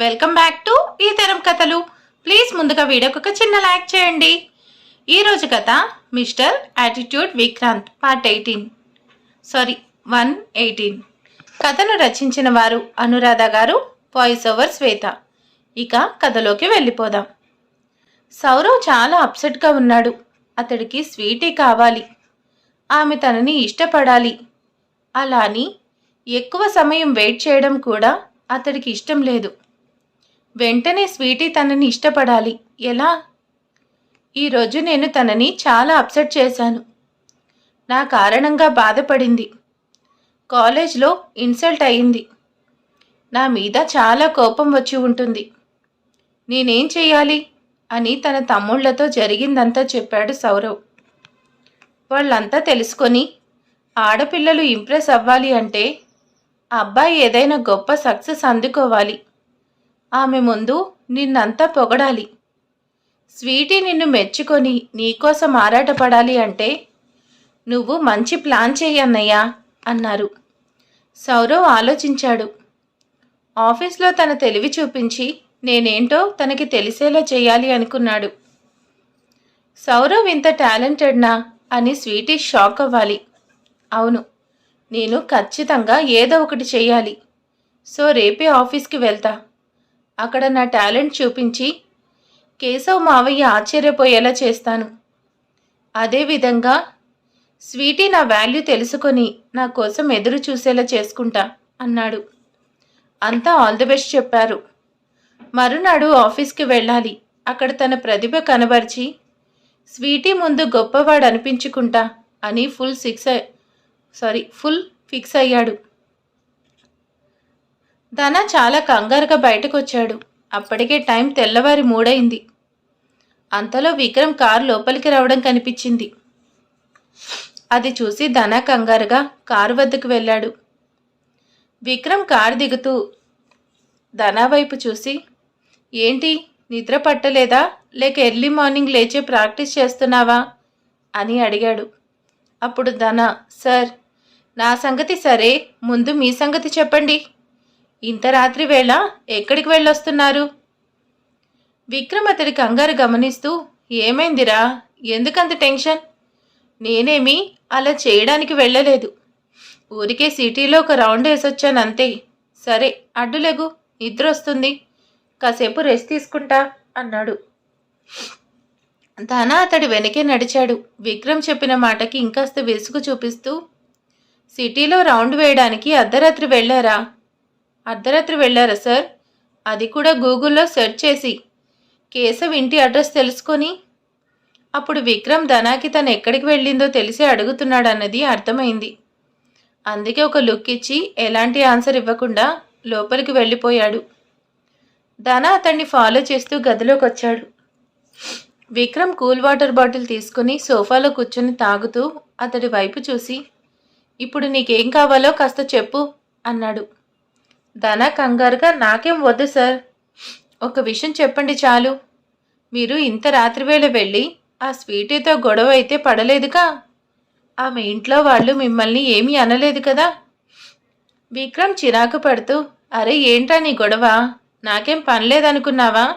Welcome back to ఈ తరం కథలు. ప్లీజ్ ముందుగా వీడియోకి ఒక చిన్న లైక్ చేయండి. ఈరోజు కథ mister attitude Vikrant part eighteen. Sorry one eighteen. కథను రచించిన వారు అనురాధ గారు వాయిస్ ఓవర్ శ్వేత. ఇక కథలోకి వెళ్ళిపోదాం. సౌరవ్ చాలా అప్సెట్గా ఉన్నాడు. అతడికి స్వీటీ కావాలి. ఆమె తనని ఇష్టపడాలి. అలా అని ఎక్కువ సమయం వెయిట్ చేయడం కూడా అతడికి ఇష్టం లేదు. వెంటనే స్వీటీ తనని ఇష్టపడాలి. ఎలా? ఈరోజు నేను తనని చాలా అప్సెట్ చేశాను. నా కారణంగా బాధపడింది. కాలేజ్లో ఇన్సల్ట్ అయింది నా మీద చాలా కోపం వచ్చి ఉంటుంది. నేనేం చేయాలి? అని తన తమ్ముళ్ళతో జరిగిందంతా చెప్పాడు సౌరవ్. వాళ్ళంతా తెలుసుకొని ఆడపిల్లలు ఇంప్రెస్ అవ్వాలి అంటే అబ్బాయి ఏదైనా గొప్ప సక్సెస్ అందుకోవాలి. ఆమె ముందు నిన్నంతా పొగడాలి. స్వీటీ నిన్ను మెచ్చుకొని నీకోసం ఆరాటపడాలి అంటే నువ్వు మంచి ప్లాన్ చేయన్నయ్యా అన్నారు. సౌరవ్ ఆలోచించాడు. ఆఫీస్లో తన తెలివి చూపించి నేనేంటో తనకి తెలిసేలా చేయాలి అనుకున్నాడు. సౌరవ్ ఇంత టాలెంటెడ్నా అని స్వీటీ షాక్ అవ్వాలి. అవును నేను ఖచ్చితంగా ఏదో ఒకటి చేయాలి సో రేపే ఆఫీస్కి వెళ్తా. అక్కడ నా టాలెంట్ చూపించి కేశవ్ మావయ్య ఆశ్చర్యపోయేలా చేస్తాను. అదేవిధంగా స్వీటీ నా వాల్యూ తెలుసుకొని నా కోసం ఎదురు చూసేలా చేసుకుంటా అన్నాడు. అంతా ఆల్ ది బెస్ట్ చెప్పారు. మరునాడు ఆఫీస్కి వెళ్ళాలి. అక్కడ తన ప్రతిభ కనబరిచి స్వీటీ ముందు గొప్పవాడు అనిపించుకుంటా అని full six sorry full fix అయ్యాడు. ధన చాలా కంగారుగా బయటకొచ్చాడు. అప్పటికే టైం తెల్లవారి మూడైంది అంతలో విక్రమ్ కారు లోపలికి రావడం కనిపించింది. అది చూసి ధన కంగారుగా కారు వద్దకు వెళ్ళాడు. విక్రమ్ కారు దిగుతూ ధన వైపు చూసి ఏంటి నిద్ర పట్టలేదా? లేక ఎర్లీ మార్నింగ్ లేచే ప్రాక్టీస్ చేస్తున్నావా? అని అడిగాడు. అప్పుడు ధన సార్ నా సంగతి సరే ముందు మీ సంగతి చెప్పండి. ఇంత రాత్రి వేళ ఎక్కడికి వెళ్ళొస్తున్నారు? విక్రమ్ అతడి కంగారు గమనిస్తూ ఏమైందిరా? ఎందుకంత టెన్షన్? నేనేమి అలా చేయడానికి వెళ్ళలేదు. ఊరికే సిటీలో ఒక రౌండ్ వేసొచ్చాను అంతే సరే అడ్డులేగు నిద్ర వస్తుంది కాసేపు రెస్ట్ తీసుకుంటా అన్నాడు. ధన అతడి వెనకే నడిచాడు. విక్రమ్ చెప్పిన మాటకి ఇంకాస్త విసుగు చూపిస్తూ సిటీలో రౌండ్ వేయడానికి అర్ధరాత్రి వెళ్ళారా? అర్ధరాత్రి వెళ్ళారా సార్? అది కూడా గూగుల్లో సెర్చ్ చేసి. కేశవ్ ఇంటి అడ్రస్ తెలుసుకొని. అప్పుడు విక్రమ్ ధనాకి తను ఎక్కడికి వెళ్ళిందో తెలిసి అడుగుతున్నాడన్నది అర్థమైంది. అందుకే ఒక లుక్ ఇచ్చి ఎలాంటి ఆన్సర్ ఇవ్వకుండా లోపలికి వెళ్ళిపోయాడు. ధన అతన్ని ఫాలో చేస్తూ గదిలోకి వచ్చాడు. విక్రమ్ కూల్ వాటర్ బాటిల్ తీసుకుని సోఫాలో కూర్చొని తాగుతూ అతడి వైపు చూసి ఇప్పుడు నీకేం కావాలో కాస్త చెప్పు అన్నాడు. ధన కంగారుగా నాకేం వద్దు సార్. ఒక విషయం చెప్పండి చాలు. మీరు ఇంత రాత్రివేళ వెళ్ళి ఆ స్వీటీతో గొడవ అయితే పడలేదుగా? ఆమె ఇంట్లో వాళ్ళు మిమ్మల్ని ఏమీ అనలేదు కదా? విక్రమ్ చిరాకు పడుతూ అరే ఏంటా నీ గొడవ? నాకేం పని లేదనుకున్నావా?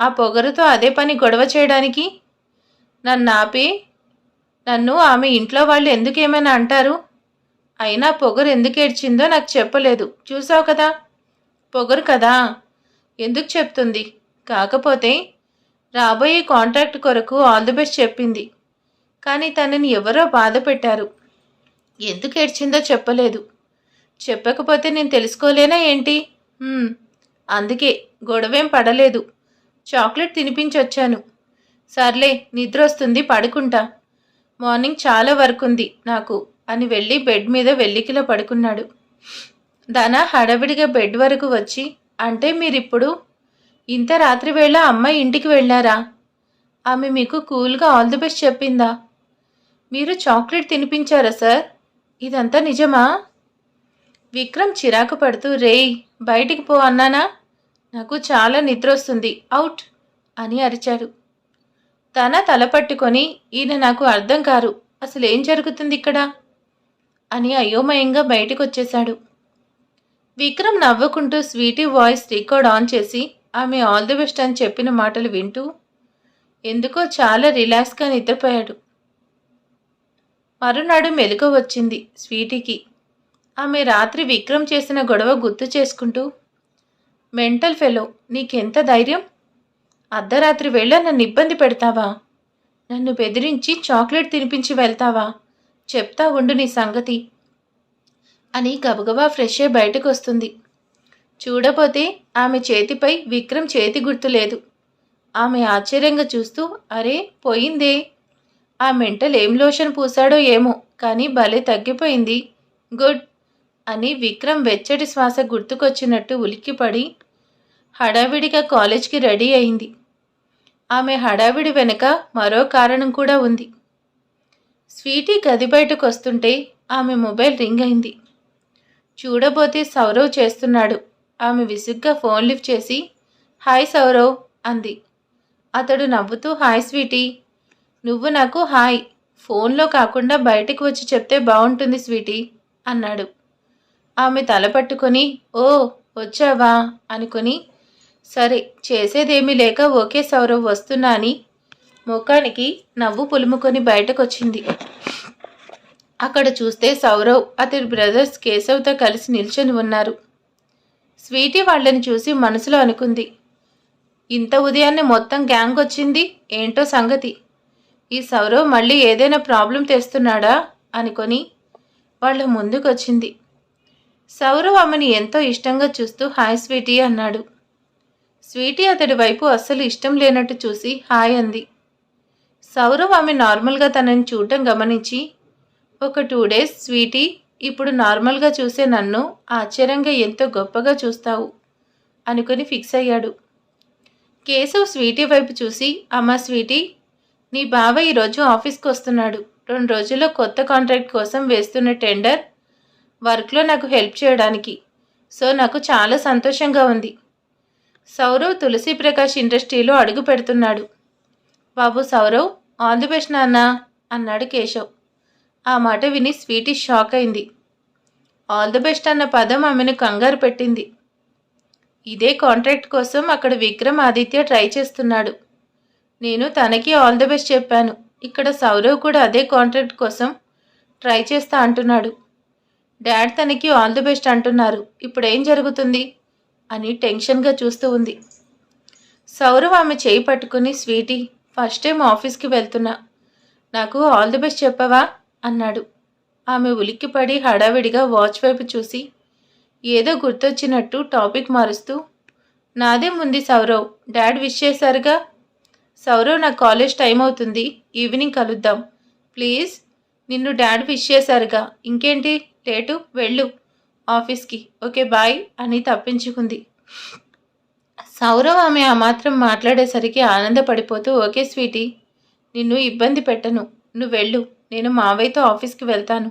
ఆ పొగరుతో అదే పని గొడవ చేయడానికి? నన్ను ఆపి నన్ను ఆమె ఇంట్లో వాళ్ళు ఎందుకేమైనా అంటారు? అయినా పొగరు ఎందుకు ఏడ్చిందో నాకు చెప్పలేదు. చూసావు కదా? పొగరు కదా? ఎందుకు చెప్తుంది? కాకపోతే రాబోయే కాంట్రాక్ట్ కొరకు ఆల్ ది బెస్ట్ చెప్పింది. కానీ తనని ఎవరో బాధ పెట్టారు. ఎందుకు ఏడ్చిందో చెప్పలేదు. చెప్పకపోతే నేను తెలుసుకోలేనా ఏంటి? అందుకే గొడవేం పడలేదు. చాక్లెట్ తినిపించొచ్చాను. సర్లే నిద్ర వస్తుంది పడుకుంటా. మార్నింగ్ చాలా వర్క్ ఉంది నాకు. అని వెళ్ళి బెడ్ మీద వెల్లికిలా పడుకున్నాడు. ధన హడావిడిగా బెడ్ వరకు వచ్చి అంటే మీరిప్పుడు ఇంత రాత్రి వేళ అమ్మాయి ఇంటికి వెళ్ళారా? ఆమె మీకు కూల్గా ఆల్ ది బెస్ట్ చెప్పిందా? మీరు చాక్లెట్ తినిపించారా సార్? ఇదంతా నిజమా విక్రమ్ చిరాకు పడుతూ రేయ్ బయటికి పో అన్నానా? నాకు చాలా నిద్ర వస్తుంది. అవుట్ అని అరిచాడు. తన తల పట్టుకొని ఈయన నాకు అర్థం కారు. అసలు ఏం జరుగుతుంది ఇక్కడ? అని అయోమయంగా బయటకు వచ్చేశాడు విక్రమ్ నవ్వుకుంటూ స్వీటీ వాయిస్ రికార్డ్ ఆన్ చేసి ఆమె ఆల్ ది బెస్ట్ అని చెప్పిన మాటలు వింటూ ఎందుకో చాలా రిలాక్స్గా నిద్రపోయాడు. మరునాడు మెలకు వచ్చింది స్వీటీకి. ఆమె రాత్రి విక్రమ్ చేసిన గొడవ గుర్తు చేసుకుంటూ మెంటల్ ఫెలో నీకెంత ధైర్యం? అర్ధరాత్రి వేళ నన్ను ఇబ్బంది పెడతావా? నన్ను బెదిరించి చాక్లెట్ తినిపించి వెళ్తావా? చెప్తా ఉండు నీ సంగతి. అని గబగబా ఫ్రెష్ అయి బయటకు వస్తుంది చూడపోతే ఆమె చేతిపై విక్రమ్ చేతి గుర్తు లేదు. ఆమె ఆశ్చర్యంగా చూస్తూ అరే పోయిందే. ఆ మెంటల్ ఏం లోషన్ పూసాడో ఏమో కానీ భలే తగ్గిపోయింది. గుడ్. అని విక్రమ్ వెచ్చటి శ్వాస గుర్తుకొచ్చినట్టు ఉలిక్కిపడి హడావిడిగా కాలేజ్కి రెడీ అయింది. ఆమె హడావిడి వెనుక మరో కారణం కూడా ఉంది. స్వీటీ గది బయటకు వస్తుంటే ఆమె మొబైల్ రింగ్ అయింది. చూడబోతే సౌరవ్ చేస్తున్నాడు. ఆమె విసుగ్గా ఫోన్ లిఫ్ట్ చేసి హాయ్ సౌరవ్ అంది. అతడు నవ్వుతూ హాయ్ స్వీటీ. నువ్వు నాకు హాయ్. ఫోన్లో కాకుండా బయటకు వచ్చి చెప్తే బాగుంటుంది స్వీటీ అన్నాడు. ఆమె తల పట్టుకొని ఓ వచ్చావా? అనుకుని సరే చేసేదేమీ లేక ఓకే సౌరవ్ వస్తున్నా అని ముఖానికి నవ్వు పులుముకొని బయటకొచ్చింది. అక్కడ చూస్తే సౌరవ్ అతడి బ్రదర్స్ కేశవ్తో కలిసి నిల్చొని ఉన్నారు. స్వీటీ వాళ్ళని చూసి మనసులో అనుకుంది ఇంత ఉదయాన్నే మొత్తం గ్యాంగ్ వచ్చింది ఏంటో సంగతి? ఈ సౌరవ్ మళ్ళీ ఏదైనా ప్రాబ్లం తెస్తున్నాడా? అనుకొని వాళ్ళ ముందుకొచ్చింది. సౌరవ్ ఆమెని ఎంతో ఇష్టంగా చూస్తూ హాయ్ స్వీటీ అన్నాడు. స్వీటీ అతడి వైపు అస్సలు ఇష్టం లేనట్టు చూసి హాయ్ అంది. సౌరవ్ ఆమె నార్మల్గా తనని చూడటం గమనించి ఒక టూ డేస్ స్వీటీ ఇప్పుడు నార్మల్గా చూసే నన్ను ఆశ్చర్యంగా ఎంతో గొప్పగా చూస్తావు అనుకుని ఫిక్స్ అయ్యాడు. కేశవ్ స్వీటీ వైపు చూసి అమ్మ స్వీటీ నీ బావ ఈరోజు ఆఫీస్కి వస్తున్నాడు. రెండు రోజుల్లో కొత్త కాంట్రాక్ట్ కోసం వేస్తున్న టెండర్ వర్క్లో నాకు హెల్ప్ చేయడానికి. సో నాకు చాలా సంతోషంగా ఉంది. సౌరవ్ తులసి ప్రకాష్ ఇండస్ట్రీలో అడుగు పెడుతున్నాడు. బాబు సౌరవ్ ఆల్ ది బెస్ట్ నాన్న అన్నాడు కేశవ్. ఆ మాట విని స్వీటీ షాక్ అయింది. ఆల్ ది బెస్ట్ అన్న పదం ఆమెను కంగారు పెట్టింది. ఇదే కాంట్రాక్ట్ కోసం అక్కడ విక్రమ్ ఆదిత్య ట్రై చేస్తున్నాడు. నేను తనకి ఆల్ ది బెస్ట్ చెప్పాను. ఇక్కడ సౌరవ్ కూడా అదే కాంట్రాక్ట్ కోసం ట్రై చేస్తా అంటున్నాడు. డాడ్ తనకి ఆల్ ది బెస్ట్ అంటున్నారు. ఇప్పుడు ఏం జరుగుతుంది? అని టెన్షన్గా చూస్తూ ఉంది. సౌరవ్ ఆమె చేయి పట్టుకుని స్వీటీ ఫస్ట్ టైం ఆఫీస్కి వెళ్తున్నా. నాకు ఆల్ ది బెస్ట్ చెప్పవా? అన్నాడు. ఆమె ఉలిక్కిపడి హడావిడిగా వాచ్ వైపు చూసి ఏదో గుర్తొచ్చినట్టు టాపిక్ మారుస్తూ నాదే ముందు సౌరవ్ డాడ్ విష్ చేశారుగా? సౌరవ్ నా కాలేజ్ టైం అవుతుంది. ఈవినింగ్ కలుద్దాం. ప్లీజ్ నిన్ను డాడ్ విష్ చేశారుగా. ఇంకేంటి? లేటు? వెళ్ళు. ఆఫీస్కి. ఓకే బాయ్ అని తప్పించుకుంది. సౌరవ్ ఆమె ఆ మాత్రం మాట్లాడేసరికి ఆనందపడిపోతూ ఓకే స్వీటీ నిన్ను ఇబ్బంది పెట్టను. నువ్వు వెళ్ళు. నేను మావయ్యతో ఆఫీస్కి వెళ్తాను.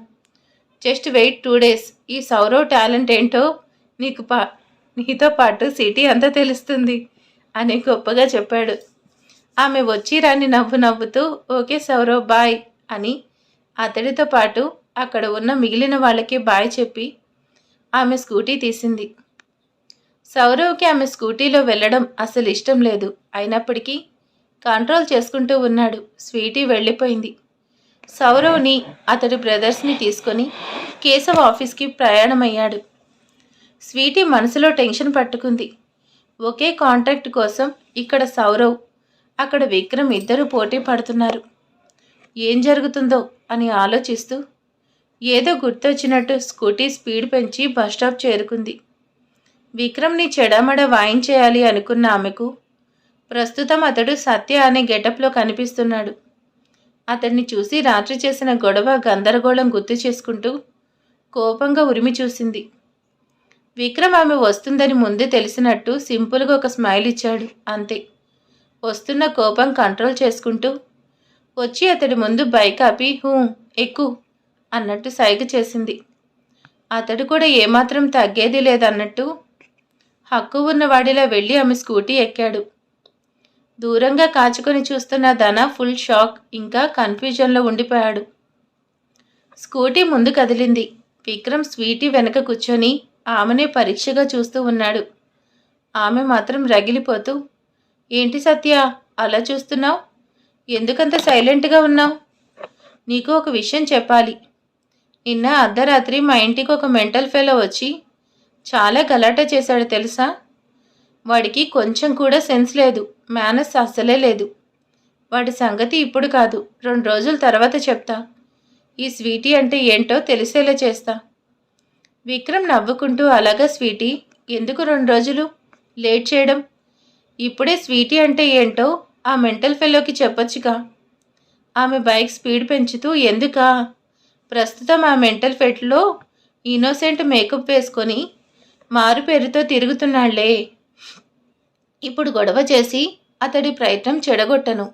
Just wait two days. ఈ సౌరవ్ టాలెంట్ ఏంటో నీకు పా నీతో పాటు సిటీ అంతా తెలుస్తుంది అని గొప్పగా చెప్పాడు. ఆమె వచ్చి రాని నవ్వు నవ్వుతూ ఓకే సౌరవ్ బాయ్ అని అతడితో పాటు అక్కడ ఉన్న మిగిలిన వాళ్ళకి బాయ్ చెప్పి ఆమె స్కూటీ తీసింది. సౌరవ్కి ఆమె స్కూటీలో వెళ్ళడం అసలు ఇష్టం లేదు. అయినప్పటికీ కంట్రోల్ చేసుకుంటూ ఉన్నాడు. స్వీటీ వెళ్ళిపోయింది. సౌరవ్ని అతడి బ్రదర్స్ని తీసుకొని కేశవ్ ఆఫీస్కి ప్రయాణమయ్యాడు. స్వీటీ మనసులో టెన్షన్ పట్టుకుంది. ఒకే కాంట్రాక్ట్ కోసం ఇక్కడ సౌరవ్ అక్కడ విక్రమ్ ఇద్దరు పోటీ పడుతున్నారు. ఏం జరుగుతుందో అని ఆలోచిస్తూ ఏదో గుర్తొచ్చినట్టు స్కూటీ స్పీడ్ పెంచి బస్ స్టాప్ చేరుకుంది. విక్రమ్ని చెడమడ వాయించేయాలి అనుకున్న ఆమెకు ప్రస్తుతం అతడు సత్య అనే గెటప్లో కనిపిస్తున్నాడు. అతన్ని చూసి రాత్రి చేసిన గొడవ గందరగోళం గుర్తు చేసుకుంటూ కోపంగా ఉరిమి చూసింది. విక్రమ్ ఆమె వస్తుందని ముందే తెలిసినట్టు సింపుల్గా ఒక స్మైల్ ఇచ్చాడు. అంతే. వస్తున్న కోపం కంట్రోల్ చేసుకుంటూ వచ్చి అతడి ముందు బైక్ ఆపి హూ ఎక్కు అన్నట్టు సైగ చేసింది. అతడు కూడా ఏమాత్రం తగ్గేది లేదన్నట్టు హక్కు ఉన్నవాడిలా వెళ్ళి ఆమె స్కూటీ ఎక్కాడు. దూరంగా కాచుకొని చూస్తున్న ధన ఫుల్ షాక్ ఇంకా కన్ఫ్యూజన్లో ఉండిపోయాడు. స్కూటీ ముందు కదిలింది. విక్రమ్ స్వీటీ వెనక కూర్చొని ఆమెనే పరీక్షగా చూస్తూ ఉన్నాడు. ఆమె మాత్రం రగిలిపోతూ ఏంటి సత్య అలా చూస్తున్నావు? ఎందుకంత సైలెంట్గా ఉన్నావు? నీకు ఒక విషయం చెప్పాలి. నిన్న అర్ధరాత్రి మా ఇంటికి ఒక మెంటల్ ఫెలో వచ్చి చాలా గలాట చేశాడు తెలుసా? వాడికి కొంచెం కూడా సెన్స్ లేదు మేనస్ అస్సలే లేదు. వాడి సంగతి ఇప్పుడు కాదు రెండు రోజుల తర్వాత చెప్తా. ఈ స్వీటీ అంటే ఏంటో తెలిసేలా చేస్తా. విక్రమ్ నవ్వుకుంటూ అలాగా స్వీటీ ఎందుకు రెండు రోజులు? లేట్ చేయడం? ఇప్పుడే స్వీటీ అంటే ఏంటో ఆ మెంటల్ ఫెలోకి చెప్పొచ్చుగా. ఆమె బైక్ స్పీడ్ పెంచుతూ ఎందుకా? ప్రస్తుతం ఆ మెంటల్ ఫెట్లో ఇన్నోసెంట్ మేకప్ వేసుకొని మారు పేరుతో తిరుగుతున్నాళ్ళే. ఇప్పుడు గొడవ చేసి అతడి ప్రయత్నం చెడగొట్టను.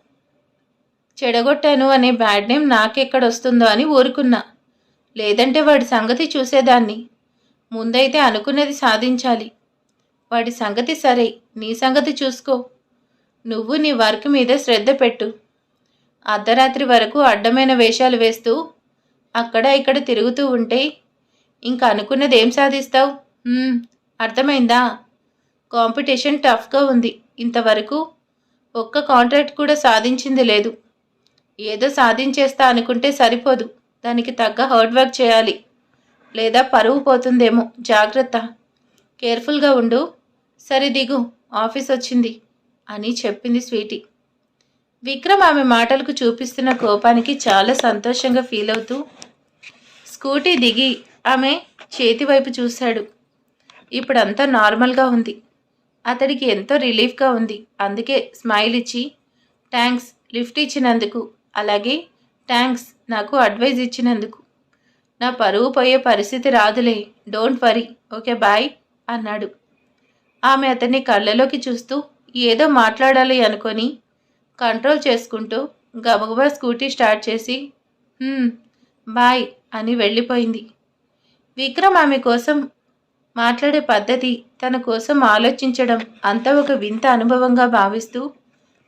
చెడగొట్టాను అనే బ్యాడ్ నేమ్ నాకెక్కడొస్తుందో అని ఊరుకున్నా. లేదంటే వాడి సంగతి చూసేదాన్ని. ముందైతే అనుకున్నది సాధించాలి. వాడి సంగతి సరే నీ సంగతి చూసుకో. నువ్వు నీ వర్క్ మీద శ్రద్ధ పెట్టు. అర్ధరాత్రి వరకు అడ్డమైన వేషాలు వేస్తూ అక్కడ ఇక్కడ తిరుగుతూ ఉంటే ఇంకా అనుకున్నది ఏం సాధిస్తావు? అర్థమైందా? కాంపిటీషన్ టఫ్గా ఉంది. ఇంతవరకు ఒక్క కాంట్రాక్ట్ కూడా సాధించింది లేదు. ఏదో సాధించేస్తా అనుకుంటే సరిపోదు. దానికి తగ్గ హార్డ్ వర్క్ చేయాలి. లేదా పరువు పోతుందేమో. జాగ్రత్త. కేర్ఫుల్గా ఉండు. సరే దిగు. ఆఫీస్ వచ్చింది అని చెప్పింది స్వీటీ. విక్రమ్ ఆమె మాటలకు చూపిస్తున్న కోపానికి చాలా సంతోషంగా ఫీల్ అవుతూ స్కూటీ దిగి ఆమె చేతి వైపు చూశాడు. ఇప్పుడంతా నార్మల్గా ఉంది. అతడికి ఎంతో రిలీఫ్గా ఉంది. అందుకే స్మైల్ ఇచ్చి థ్యాంక్స్ లిఫ్ట్ ఇచ్చినందుకు. అలాగే థ్యాంక్స్ నాకు అడ్వైజ్ ఇచ్చినందుకు. నా పరువు పోయే పరిస్థితి రాదులే. Don't worry. ఓకే బాయ్ అన్నాడు. ఆమె అతన్ని కళ్ళలోకి చూస్తూ ఏదో మాట్లాడాలి అనుకొని కంట్రోల్ చేసుకుంటూ గబగబా స్కూటీ స్టార్ట్ చేసి బాయ్ అని వెళ్ళిపోయింది. విక్రమ్ ఆమె కోసం మాట్లాడే పద్ధతి తన కోసం ఆలోచించడం అంతా ఒక వింత అనుభవంగా భావిస్తూ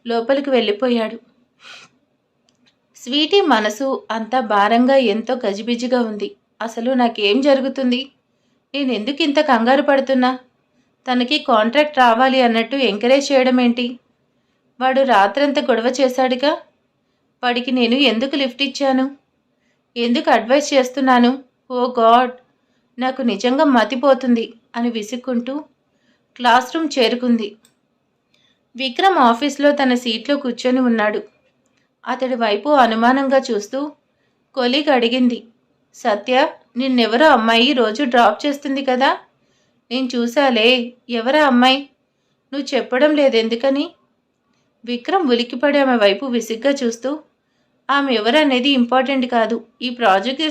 లోపలికి వెళ్ళిపోయాడు. స్వీటీ మనసు అంతా భారంగా ఎంతో గజిబిజిగా ఉంది. అసలు నాకేం జరుగుతుంది? నేను ఎందుకు ఇంత కంగారు పడుతున్నా? తనకి కాంట్రాక్ట్ రావాలి అన్నట్టు ఎంకరేజ్ చేయడం ఏంటి వాడు రాత్రంతా గొడవ చేశాడుగా? వాడికి నేను ఎందుకు లిఫ్ట్ ఇచ్చాను? ఎందుకు అడ్వైస్ చేస్తున్నాను? Oh god! నాకు నిజంగా మతిపోతుంది అని విసుక్కుంటూ క్లాస్ రూమ్ చేరుకుంది. విక్రమ్ ఆఫీస్లో తన సీట్లో కూర్చొని ఉన్నాడు. అతడి వైపు అనుమానంగా చూస్తూ కొలీగ్ అడిగింది సత్య నిన్నెవరో అమ్మాయి రోజు డ్రాప్ చేస్తుంది కదా? నేను చూసాలే ఎవరా అమ్మాయి? నువ్వు చెప్పడం లేదెందుకని? విక్రమ్ ఉలిక్కిపడి ఆమె వైపు విసిగ్గా చూస్తూ ఆమె ఎవరనేది ఇంపార్టెంట్ కాదు. ఈ ప్రాజెక్ట్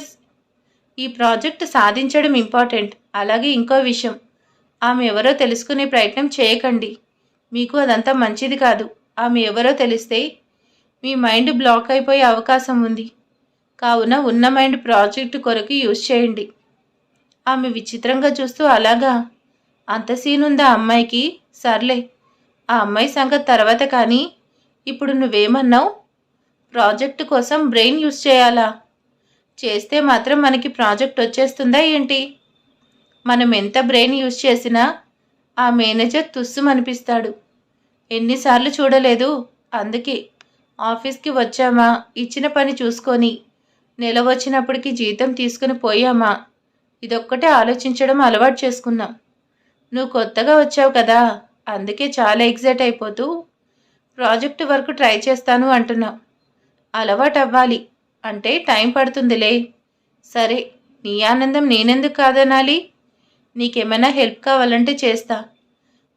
ఈ ప్రాజెక్ట్ సాధించడం ఇంపార్టెంట్. అలాగే ఇంకో విషయం. ఆమె ఎవరో తెలుసుకునే ప్రయత్నం చేయకండి. మీకు అదంతా మంచిది కాదు. ఆమె ఎవరో తెలిస్తే మీ మైండ్ బ్లాక్ అయిపోయే అవకాశం ఉంది. కావున ఉన్న మైండ్ ప్రాజెక్టు కొరకు యూజ్ చేయండి. ఆమె విచిత్రంగా చూస్తూ అలాగా. అంత సీన్ ఉందా అమ్మాయికి? సర్లే. ఆ అమ్మాయి సంగతి తర్వాత కానీ. ఇప్పుడు నువ్వేమన్నావు? ప్రాజెక్టు కోసం బ్రెయిన్ యూజ్ చేయాలా? చేస్తే మాత్రం మనకి ప్రాజెక్ట్ వచ్చేస్తుందా ఏంటి? మనం ఎంత బ్రెయిన్ యూజ్ చేసినా ఆ మేనేజర్ తుస్సుమనిపిస్తాడు ఎన్నిసార్లు చూడలేదు. అందుకే ఆఫీస్కి వచ్చామా? ఇచ్చిన పని చూసుకొని నెల వచ్చినప్పటికి జీతం తీసుకుని పోయామా? ఇదొక్కటే ఆలోచించడం అలవాటు చేసుకున్నాం. నువ్వు కొత్తగా వచ్చావు కదా? అందుకే చాలా ఎగ్జైట్ అయిపోతూ ప్రాజెక్టు వరకు ట్రై చేస్తాను అంటున్నావు. అలవాటు అవ్వాలి అంటే టైం పడుతుందిలే. సరే నీ ఆనందం నేనెందుకు కాదనాలి? నీకేమైనా హెల్ప్ కావాలంటే చేస్తా.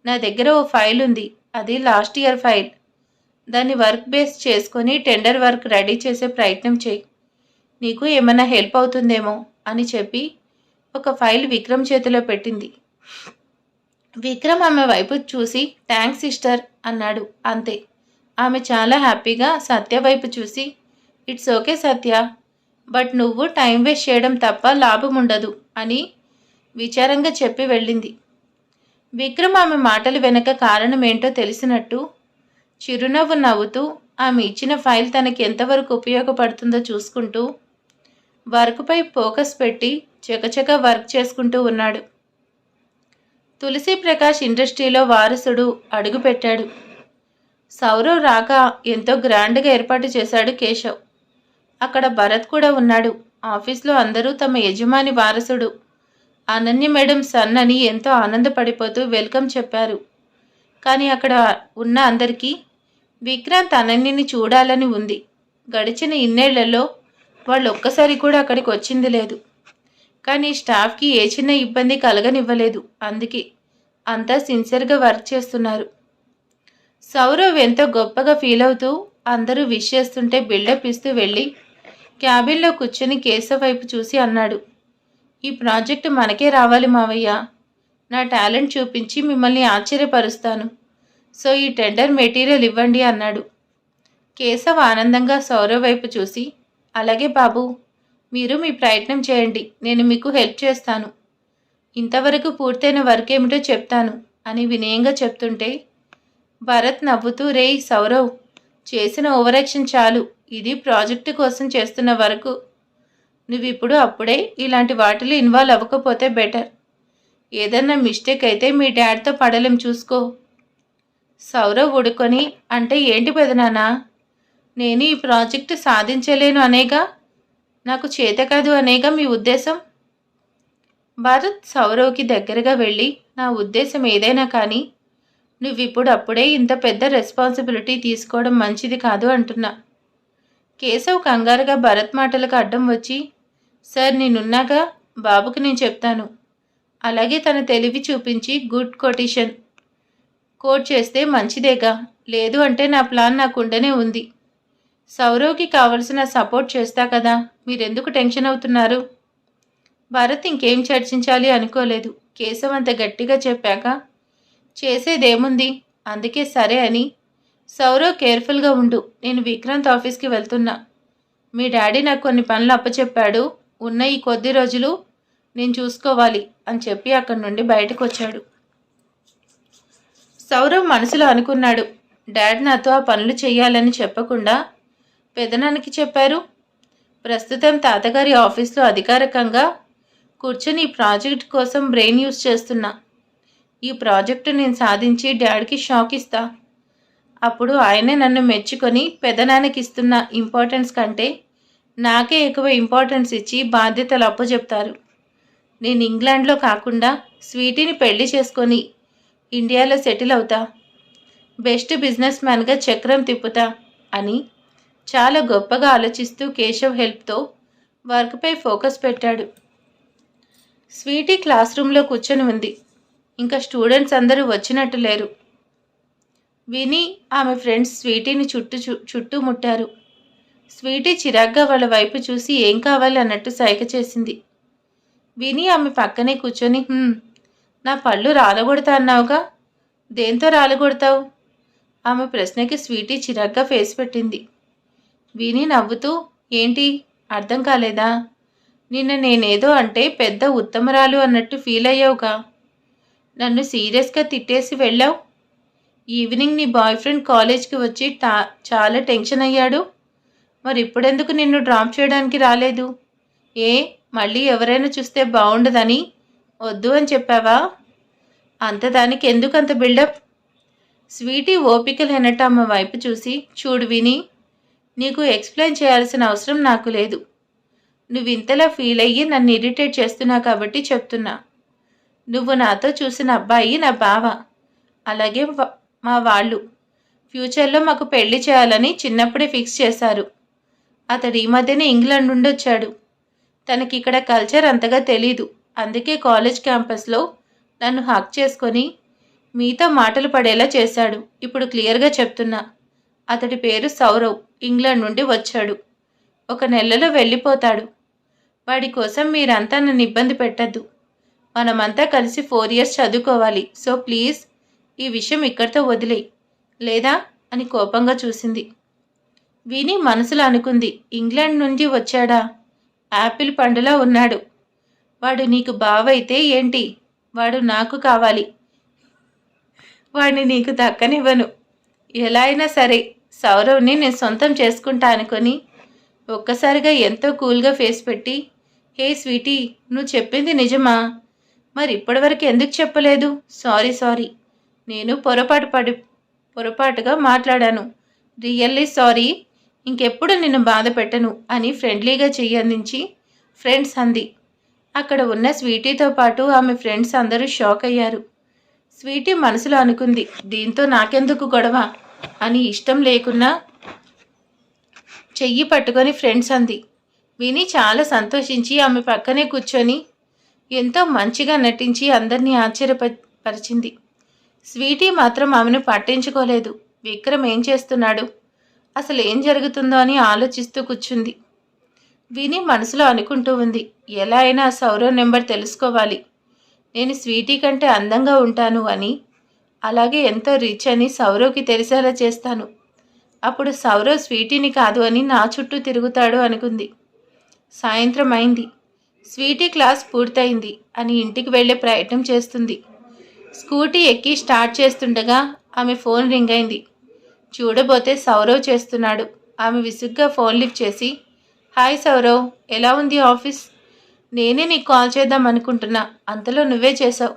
నా దగ్గర ఓ ఫైల్ ఉంది. అది లాస్ట్ ఇయర్ ఫైల్. దాన్ని వర్క్ బేస్ చేసుకొని టెండర్ వర్క్ రెడీ చేసే ప్రయత్నం చేయి. నీకు ఏమైనా హెల్ప్ అవుతుందేమో అని చెప్పి ఒక ఫైల్ విక్రమ్ చేతిలో పెట్టింది. విక్రమ్ ఆమె వైపు చూసి థ్యాంక్స్ సిస్టర్ అన్నాడు. అంతే. ఆమె చాలా హ్యాపీగా సత్య వైపు చూసి ఇట్స్ ఓకే సత్య బట్ నువ్వు టైం వేస్ట్ చేయడం తప్ప లాభం ఉండదు అని విచారంగా చెప్పి వెళ్ళింది. విక్రమ్ ఆమె మాటలు వెనక కారణం ఏంటో తెలిసినట్టు చిరునవ్వు నవ్వుతూ ఆమె ఇచ్చిన ఫైల్ తనకి ఎంతవరకు ఉపయోగపడుతుందో చూసుకుంటూ వర్క్పై ఫోకస్ పెట్టి చకచక వర్క్ చేసుకుంటూ ఉన్నాడు. తులసి ప్రకాష్ ఇండస్ట్రీలో వారసుడు అడుగుపెట్టాడు. సౌరవ్ రాక ఎంతో గ్రాండ్గా ఏర్పాటు చేశాడు కేశవ్. అక్కడ భరత్ కూడా ఉన్నాడు. ఆఫీస్లో అందరూ తమ యజమాని వారసుడు. అనన్య మేడం సన్ అని ఎంతో ఆనందపడిపోతూ వెల్కమ్ చెప్పారు. కానీ అక్కడ ఉన్న అందరికీ విక్రాంత్ అనన్యని చూడాలని ఉంది. గడిచిన ఇన్నేళ్ళలో వాళ్ళు ఒక్కసారి కూడా అక్కడికి వచ్చింది లేదు. కానీ స్టాఫ్కి ఏ చిన్న ఇబ్బంది కలగనివ్వలేదు. అందుకే అంతా సిన్సియర్గా వర్క్ చేస్తున్నారు. సౌరవ్ ఎంతో గొప్పగా ఫీల్ అవుతూ అందరూ విష్ చేస్తుంటే బిల్డప్ ఇస్తూ వెళ్ళి క్యాబిన్లో కూర్చొని కేశవ్ వైపు చూసి అన్నాడు. ఈ ప్రాజెక్టు మనకే రావాలి మావయ్య. నా టాలెంట్ చూపించి మిమ్మల్ని ఆశ్చర్యపరుస్తాను. సో ఈ టెండర్ మెటీరియల్ ఇవ్వండి అన్నాడు. కేశవ్ ఆనందంగా సౌరవ్ వైపు చూసి అలాగే బాబు మీరు మీ ప్రయత్నం చేయండి నేను మీకు హెల్ప్ చేస్తాను. ఇంతవరకు పూర్తయిన వర్క్ ఏమిటో చెప్తాను అని వినయంగా చెప్తుంటే భరత్ నవ్వుతూ రేయ్ సౌరవ్ చేసిన ఓవరాక్షన్ చాలు ఇది ప్రాజెక్టు కోసం చేస్తున్న వరకు. నువ్వు ఇప్పుడు అప్పుడే ఇలాంటి వాటిలో ఇన్వాల్వ్ అవ్వకపోతే బెటర్. ఏదన్నా మిస్టేక్ అయితే మీ డాడ్తో పడలేం చూసుకో. సౌరవ్ ఉడుకొని అంటే ఏంటి పెదనానా నేను ఈ ప్రాజెక్టు సాధించలేను అనేగా? నాకు చేత కాదు అనేగా మీ ఉద్దేశం? భారత్ సౌరవ్కి దగ్గరగా వెళ్ళి నా ఉద్దేశం ఏదైనా కానీ నువ్విప్పుడు అప్పుడే ఇంత పెద్ద రెస్పాన్సిబిలిటీ తీసుకోవడం మంచిది కాదు అంటున్నా. కేశవ్ కంగారుగా భరత్ మాటలకు అడ్డం వచ్చి సార్ నేనున్నాగా? బాబుకి నేను చెప్తాను. అలాగే తన తెలివి చూపించి గుడ్ కొటేషన్. కోట్ చేస్తే మంచిదేగా. లేదు అంటే నా ప్లాన్ నాకుండనే ఉంది. సౌరవ్కి కావలసిన సపోర్ట్ చేస్తా కదా. మీరెందుకు టెన్షన్ అవుతున్నారు? భరత్ ఇంకేం చర్చించాలి అనుకోలేదు. కేశవ్ అంత గట్టిగా చెప్పాక చేసేదేముంది? అందుకే సరే అని సౌరవ్ కేర్ఫుల్గా ఉండు. నేను విక్రాంత్ ఆఫీస్కి వెళ్తున్నా. మీ డాడీ నాకు కొన్ని పనులు అప్పచెప్పాడు. ఉన్న ఈ కొద్ది రోజులు నేను చూసుకోవాలి అని చెప్పి అక్కడి నుండి బయటకు వచ్చాడు సౌరవ్ మనసులో అనుకున్నాడు. డాడ్ నాతో ఆ పనులు చేయాలని చెప్పకుండా పెదనానికి చెప్పారు. ప్రస్తుతం తాతగారి ఆఫీస్లో అధికారికంగా కూర్చొని ఈ ప్రాజెక్ట్ కోసం బ్రెయిన్ యూస్ చేస్తున్నా. ఈ ప్రాజెక్టు నేను సాధించి డాడీకి షాక్ ఇస్తా. అప్పుడు ఆయనే నన్ను మెచ్చుకొని పెదనాన్నకి ఇస్తున్న ఇంపార్టెన్స్ కంటే నాకే ఎక్కువ ఇంపార్టెన్స్ ఇచ్చి బాధ్యతలు అప్పచెప్తారు. నేను ఇంగ్లాండ్లో కాకుండా స్వీటీని పెళ్ళి చేసుకొని ఇండియాలో సెటిల్ అవుతా బెస్ట్ బిజినెస్ మ్యాన్గా చక్రం తిప్పుతా అని చాలా గొప్పగా ఆలోచిస్తూ కేశవ్ హెల్ప్తో వర్క్పై ఫోకస్ పెట్టాడు. స్వీటీ క్లాస్ రూమ్లో కూర్చొని ఉంది. ఇంకా స్టూడెంట్స్ అందరూ వచ్చినట్టు లేరు. విని ఆమె ఫ్రెండ్స్ స్వీటీని చుట్టూ చు- చుట్టూ ముట్టారు. స్వీటీ చిరాగ్గా వాళ్ళ వైపు చూసి ఏం కావాలి అన్నట్టు సైగ చేసింది. విని ఆమె పక్కనే కూర్చొని నా పళ్ళు రాలగొడతా అన్నావుగా? దేంతో రాలగొడతావు? ఆమె ప్రశ్నకి స్వీటీ చిరాగ్గా ఫేస్ పెట్టింది. విని నవ్వుతూ ఏంటి? అర్థం కాలేదా? నిన్న నేనేదో అంటే పెద్ద ఉత్తమరాలు అన్నట్టు ఫీల్ అయ్యావుగా? నన్ను సీరియస్గా తిట్టేసి వెళ్ళావు? ఈవినింగ్ నీ బాయ్ ఫ్రెండ్ కాలేజ్కి వచ్చి టా చాలా టెన్షన్ అయ్యాడు. మరి ఇప్పుడెందుకు నిన్ను డ్రాప్ చేయడానికి రాలేదు? ఏ మళ్ళీ ఎవరైనా చూస్తే బాగుండదని వద్దు అని చెప్పావా? అంత దానికి ఎందుకు అంత బిల్డప్? స్వీటీ ఓపిక లేనట్టు ఆమె వైపు చూసి చూడు విని నీకు ఎక్స్ప్లెయిన్ చేయాల్సిన అవసరం నాకు లేదు. నువ్వు ఇంతలా ఫీల్ అయ్యి నన్ను ఇరిటేట్ చేస్తున్నావు కాబట్టి చెప్తున్నా. నువ్వు నాతో చూసిన అబ్బాయి నా బావ. అలాగే వ- మా వాళ్ళు. ఫ్యూచర్లో మాకు పెళ్ళి చేయాలని చిన్నప్పుడే ఫిక్స్ చేశారు. అతడు ఈ మధ్యనే ఇంగ్లాండ్ నుండి వచ్చాడు. తనకి ఇక్కడ కల్చర్ అంతగా తెలీదు. అందుకే కాలేజ్ క్యాంపస్లో నన్ను హక్ చేసుకొని మీతో మాటలు పడేలా చేశాడు. ఇప్పుడు క్లియర్గా చెప్తున్నా. అతడి పేరు సౌరవ్. ఇంగ్లాండ్ నుండి వచ్చాడు. ఒక నెలలో వెళ్ళిపోతాడు. వాడి కోసం మీరంతా నన్ను ఇబ్బంది పెట్టద్దు. మనమంతా కలిసి ఫోర్ ఇయర్స్ చదువుకోవాలి. సో ప్లీజ్ ఈ విషయం ఇక్కడితో వదిలేయి. లేదా? అని కోపంగా చూసింది. విని మనసులో అనుకుంది ఇంగ్లాండ్ నుండి వచ్చాడా? యాపిల్ పండులా ఉన్నాడు. వాడు నీకు బావైతే ఏంటి? వాడు నాకు కావాలి. వాడిని నీకు దక్కనివ్వను. ఎలా అయినా సరే సౌరవ్ని నేను సొంతం చేసుకుంటా అనుకొని ఒక్కసారిగా ఎంతో కూల్గా ఫేస్ పెట్టి హే స్వీటీ నువ్వు చెప్పింది నిజమా? మరి ఇప్పటివరకు ఎందుకు చెప్పలేదు? Sorry sorry. నేను పొరపాటు పడి పొరపాటుగా మాట్లాడాను. Really sorry. ఇంకెప్పుడు నిన్ను బాధ పెట్టను అని ఫ్రెండ్లీగా చెయ్యి అందించి ఫ్రెండ్స్ అంది. అక్కడ ఉన్న స్వీటీతో పాటు ఆమె ఫ్రెండ్స్ అందరూ షాక్ అయ్యారు. స్వీటీ మనసులో అనుకుంది దీంతో నాకెందుకు గొడవ? అని ఇష్టం లేకున్నా చెయ్యి పట్టుకొని ఫ్రెండ్స్ అంది. విని చాలా సంతోషించి ఆమె పక్కనే కూర్చొని ఎంతో మంచిగా నటించి అందరినీ ఆశ్చర్యపరిచింది స్వీటీ మాత్రం ఆమెను పట్టించుకోలేదు. విక్రమ్ ఏం చేస్తున్నాడు? అసలు ఏం జరుగుతుందో అని ఆలోచిస్తూ కూర్చుంది. విని మనసులో అనుకుంటూ ఉంది. ఎలా అయినా సౌరవ్ నెంబర్ తెలుసుకోవాలి. నేను స్వీటీ కంటే అందంగా ఉంటాను అని. అలాగే ఎంతో రిచ్ అని సౌరవ్కి తెలిసేలా చేస్తాను. అప్పుడు సౌరవ్ స్వీటీని కాదు అని నా చుట్టూ తిరుగుతాడు అనుకుంది. సాయంత్రం అయింది. స్వీటీ క్లాస్ పూర్తయింది అని ఇంటికి వెళ్ళే ప్రయత్నం చేస్తుంది. స్కూటీ ఎక్కి స్టార్ట్ చేస్తుండగా ఆమె ఫోన్ రింగ్ అయింది. చూడబోతే సౌరవ్ చేస్తున్నాడు. ఆమె విసుగ్గా ఫోన్ లిఫ్ట్ చేసి హాయ్ సౌరవ్ ఎలా ఉంది ఆఫీస్? నేనే నీకు కాల్ చేద్దాం అనుకుంటున్నా. అంతలో నువ్వే చేసావు.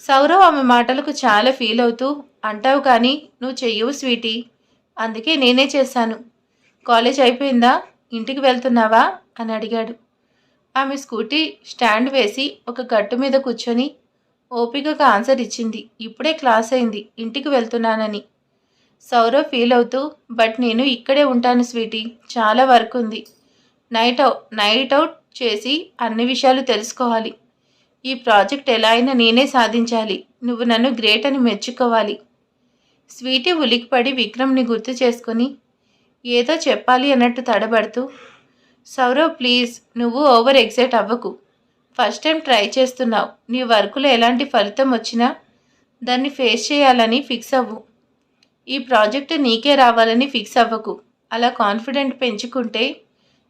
సౌరవ్ ఆమె మాటలకు చాలా ఫీల్ అవుతూ అంటావు కానీ నువ్వు చెయ్యవు స్వీటీ. అందుకే నేనే చేశాను. కాలేజ్ అయిపోయిందా? ఇంటికి వెళ్తున్నావా? అని అడిగాడు. ఆమె స్కూటీ స్టాండ్ వేసి ఒక గట్టు మీద కూర్చొని ఓపికగా ఆన్సర్ ఇచ్చింది. ఇప్పుడే క్లాస్ అయింది. ఇంటికి వెళ్తున్నానని. సౌరవ్ ఫీల్ అవుతూ బట్ నేను ఇక్కడే ఉంటాను స్వీటీ. చాలా వర్క్ ఉంది. నైట్ అవుట్ నైట్ అవుట్ చేసి అన్ని విషయాలు తెలుసుకోవాలి. ఈ ప్రాజెక్ట్ ఎలా అయినా నేనే సాధించాలి. నువ్వు నన్ను గ్రేట్ అని మెచ్చుకోవాలి. స్వీటీ ఉలికిపడి విక్రమ్ని గుర్తు చేసుకొని ఏదో చెప్పాలి అన్నట్టు తడబడుతూ సౌరవ్ ప్లీజ్. నువ్వు ఓవర్ ఎగ్జైట్ అవ్వకు. ఫస్ట్ టైం ట్రై చేస్తున్నావు. నీ వర్కులో ఎలాంటి ఫలితం వచ్చినా దాన్ని ఫేస్ చేయాలని ఫిక్స్ అవ్వు. ఈ ప్రాజెక్టు నీకే రావాలని ఫిక్స్ అవ్వకు. అలా కాన్ఫిడెంట్ పెంచుకుంటే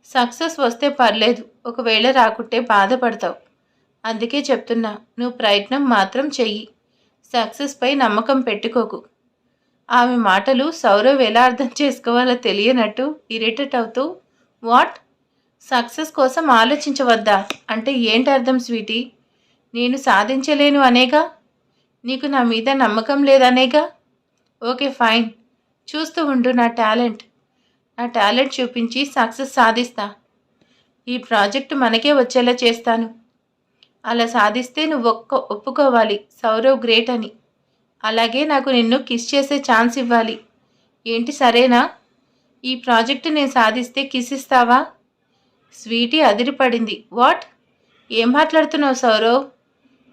సక్సెస్ వస్తే పర్లేదు. ఒకవేళ రాకుంటే బాధపడతావు. అందుకే చెప్తున్నా నువ్వు ప్రయత్నం మాత్రం చెయ్యి. సక్సెస్పై నమ్మకం పెట్టుకోకు. ఆమె మాటలు సౌరవ్ ఎలా అర్థం చేసుకోవాలో తెలియనట్టు ఇరిటేట్ అవుతూ వాట్? సక్సెస్ కోసం ఆలోచించవద్దా? అంటే ఏంటి అర్థం స్వీటీ? నేను సాధించలేను అనేగా? నీకు నా మీద నమ్మకం లేదనేగా? Okay fine. చూస్తూ ఉండు నా టాలెంట్. నా టాలెంట్ చూపించి సక్సెస్ సాధిస్తా. ఈ ప్రాజెక్టు మనకే వచ్చేలా చేస్తాను. అలా సాధిస్తే నువ్వు ఒక్క ఒప్పుకోవాలి. సౌరవ్ గ్రేట్ అని. అలాగే నాకు నిన్ను కిస్ చేసే ఛాన్స్ ఇవ్వాలి. ఏంటి సరేనా? ఈ ప్రాజెక్టు నేను సాధిస్తే కిస్ ఇస్తావా? స్వీటీ అదిరిపడింది. వాట్? ఏం మాట్లాడుతున్నావు సౌరవ్?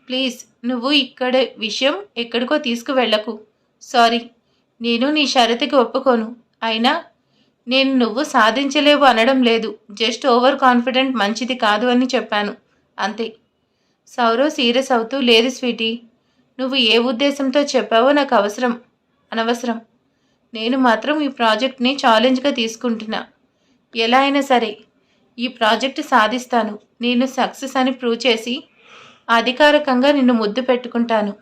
ప్లీజ్ నువ్వు ఇక్కడ విషయం ఎక్కడికో తీసుకువెళ్ళకు. సారీ నేను నీ షరతుకి ఒప్పుకోను. అయినా నేను నువ్వు సాధించలేవు అనడం లేదు. జస్ట్ ఓవర్ కాన్ఫిడెంట్ మంచిది కాదు అని చెప్పాను. అంతే. సౌరవ్ సీరియస్ అవుతూ లేదు స్వీటీ నువ్వు ఏ ఉద్దేశంతో చెప్పావో నాకు అవసరం. అనవసరం. నేను మాత్రం ఈ ప్రాజెక్ట్ని ఛాలెంజ్గా తీసుకుంటున్నా. ఎలా అయినా సరే ఈ ప్రాజెక్ట్ సాధిస్తాను. నేను సక్సెస్ అని ప్రూవ్ చేసి అధికారికంగా నిన్ను ముద్దు పెట్టుకుంటాను.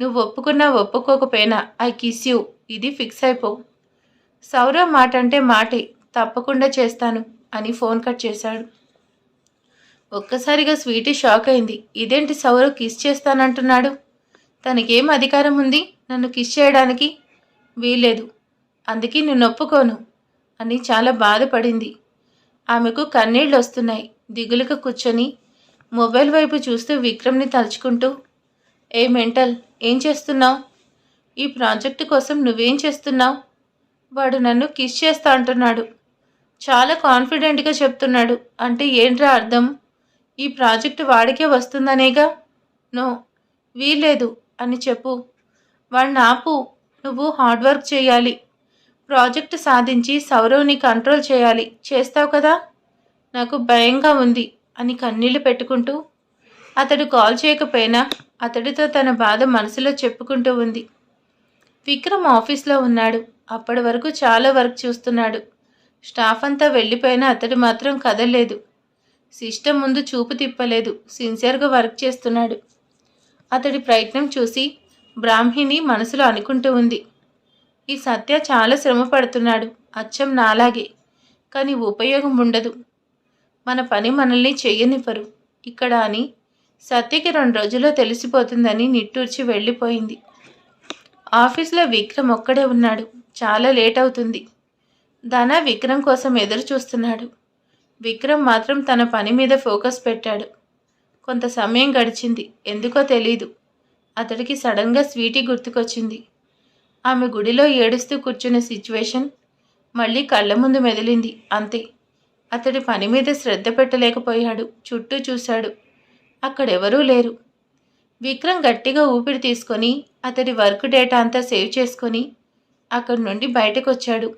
నువ్వు ఒప్పుకున్నా ఒప్పుకోకపోయినా ఐ కిస్ యూ. ఇది ఫిక్స్ అయిపో. సౌరవ్ మాట అంటే మాటే తప్పకుండా చేస్తాను అని ఫోన్ కట్ చేశాడు. ఒక్కసారిగా స్వీటీ షాక్ అయింది. ఇదేంటి సౌరవ్ కిస్ చేస్తానంటున్నాడు? తనకేం అధికారం ఉంది? నన్ను కిస్ చేయడానికి వీల్లేదు. అందుకే నేను ఒప్పుకోను అని చాలా బాధపడింది. ఆమెకు కన్నీళ్ళు వస్తున్నాయి దిగులుగా కూర్చొని మొబైల్ వైపు చూస్తూ విక్రమ్ని తలుచుకుంటూ ఏ మెంటల్ ఏం చేస్తున్నావు? ఈ ప్రాజెక్టు కోసం నువ్వేం చేస్తున్నావు? వాడు నన్ను కిస్ చేస్తా అంటున్నాడు. చాలా కాన్ఫిడెంట్గా చెప్తున్నాడు. అంటే ఏంట్రా అర్థం? ఈ ప్రాజెక్టు వాడికే వస్తుందనేగా? నో వీల్లేదు అని చెప్పు. వాడిని ఆపు. నువ్వు హార్డ్ వర్క్ చేయాలి. ప్రాజెక్టు సాధించి సౌరవ్ని కంట్రోల్ చేయాలి. చేస్తావు కదా? నాకు భయంగా ఉంది అని కన్నీళ్ళు పెట్టుకుంటూ. అతడు కాల్ చేయకపోయినా అతడితో తన బాధ మనసులో చెప్పుకుంటూ ఉంది. విక్రమ్ ఆఫీస్లో ఉన్నాడు. అప్పటి వరకు చాలా వర్క్ చూస్తున్నాడు. స్టాఫ్ అంతా వెళ్ళిపోయినా అతడు మాత్రం కదలలేదు. సిస్టమ్ ముందు చూపు తిప్పలేదు. సిన్సియర్గా వర్క్ చేస్తున్నాడు. అతడి ప్రయత్నం చూసి బ్రాహ్మిణి మనసులో అనుకుంటూ ఉంది. ఈ సత్య చాలా శ్రమ పడుతున్నాడు అచ్చం నాలాగే. కానీ ఉపయోగం ఉండదు మన పని మనల్ని చెయ్యనివ్వరు. ఇక్కడ అని సత్యకి రెండు రోజుల్లో తెలిసిపోతుందని నిట్టూర్చి వెళ్ళిపోయింది. ఆఫీస్లో విక్రమ్ ఒక్కడే ఉన్నాడు. చాలా లేట్ అవుతుంది. ధన విక్రమ్ కోసం ఎదురు చూస్తున్నాడు. విక్రమ్ మాత్రం తన పని మీద ఫోకస్ పెట్టాడు. కొంత సమయం గడిచింది. ఎందుకో తెలీదు. అతడికి సడన్గా స్వీటీ గుర్తుకొచ్చింది. ఆమె గుడిలో ఏడుస్తూ కూర్చున్న సిచ్యువేషన్ మళ్ళీ కళ్ళ ముందు మెదిలింది. అంతే. అతడి పని మీద శ్రద్ధ పెట్టలేకపోయాడు. చుట్టూ చూశాడు. అక్కడెవరూ లేరు. విక్రమ్ గట్టిగా ఊపిరి తీసుకొని అతడి వర్క్ డేటా అంతా సేవ్ చేసుకొని అక్కడి నుండి బయటకు వచ్చాడు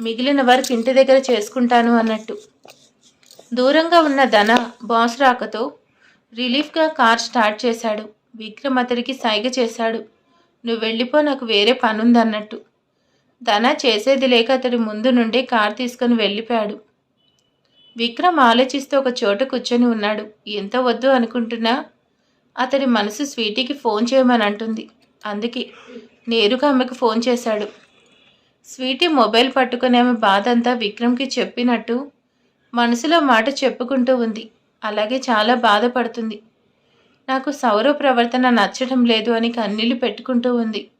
మిగిలిన వర్క్ ఇంటి దగ్గర చేసుకుంటాను అన్నట్టు. దూరంగా ఉన్న ధన బాస్ రాకతో రిలీఫ్గా కార్ స్టార్ట్ చేశాడు. విక్రమ్ అతడికి సైగ చేశాడు. నువ్వు వెళ్ళిపో నాకు వేరే పనుందన్నట్టు. ధన చేసేది లేక అతడి ముందు నుండి కార్ తీసుకొని వెళ్ళిపోయాడు. విక్రమ్ ఆలోచిస్తూ ఒక చోట కూర్చొని ఉన్నాడు. ఎంత వద్దు అనుకుంటున్నా? అతడి మనసు స్వీటీకి ఫోన్ చేయమని అంటుంది. అందుకే నేరుగా ఆమెకు ఫోన్ చేశాడు. స్వీటీ మొబైల్ పట్టుకుని ఆమె బాధ అంతా విక్రమ్కి చెప్పినట్టు మనసులో మాట చెప్పుకుంటూ ఉంది. అలాగే చాలా బాధపడుతుంది. నాకు సౌరవ్ ప్రవర్తన నచ్చడం లేదు అని కన్నీళ్ళు పెట్టుకుంటూ ఉంది.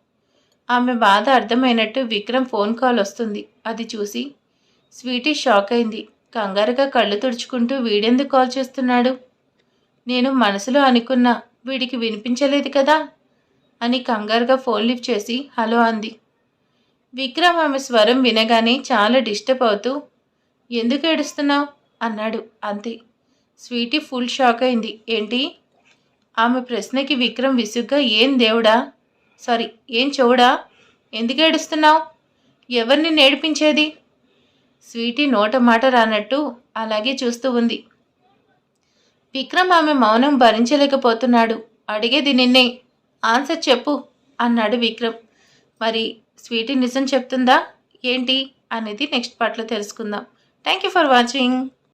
ఆమె బాధ అర్థమైనట్టు విక్రమ్ ఫోన్ కాల్ వస్తుంది. అది చూసి స్వీటీ షాక్ అయింది. కంగారుగా కళ్ళు తుడుచుకుంటూ వీడెందుకు కాల్ చేస్తున్నాడు? నేను మనసులో అనుకున్నా వీడికి వినిపించలేదు కదా? అని కంగారుగా ఫోన్ లిఫ్ట్ చేసి హలో అంది. విక్రమ్ ఆమె స్వరం వినగానే చాలా డిస్టర్బ్ అవుతూ ఎందుకు ఏడుస్తున్నావు? అన్నాడు. అంతే. స్వీటీ ఫుల్ షాక్ అయింది. ఏంటి? ఆమె ప్రశ్నకి విక్రమ్ విసుగ్గా ఏం దేవుడా? సారీ ఏం చెవుడా? ఎందుకు ఏడుస్తున్నావు? ఎవరిని నేర్పించేది స్వీటీ నోట మాట రానట్టు అలాగే చూస్తూ ఉంది. విక్రమ్ ఆమె మౌనం భరించలేకపోతున్నాడు. అడిగేది నిన్నే. ఆన్సర్ చెప్పు అన్నాడు విక్రమ్. మరి స్వీటీ నిజం చెప్తుందా? ఏంటి? అనేది నెక్స్ట్ పార్ట్లో తెలుసుకుందాం. Thank you for watching.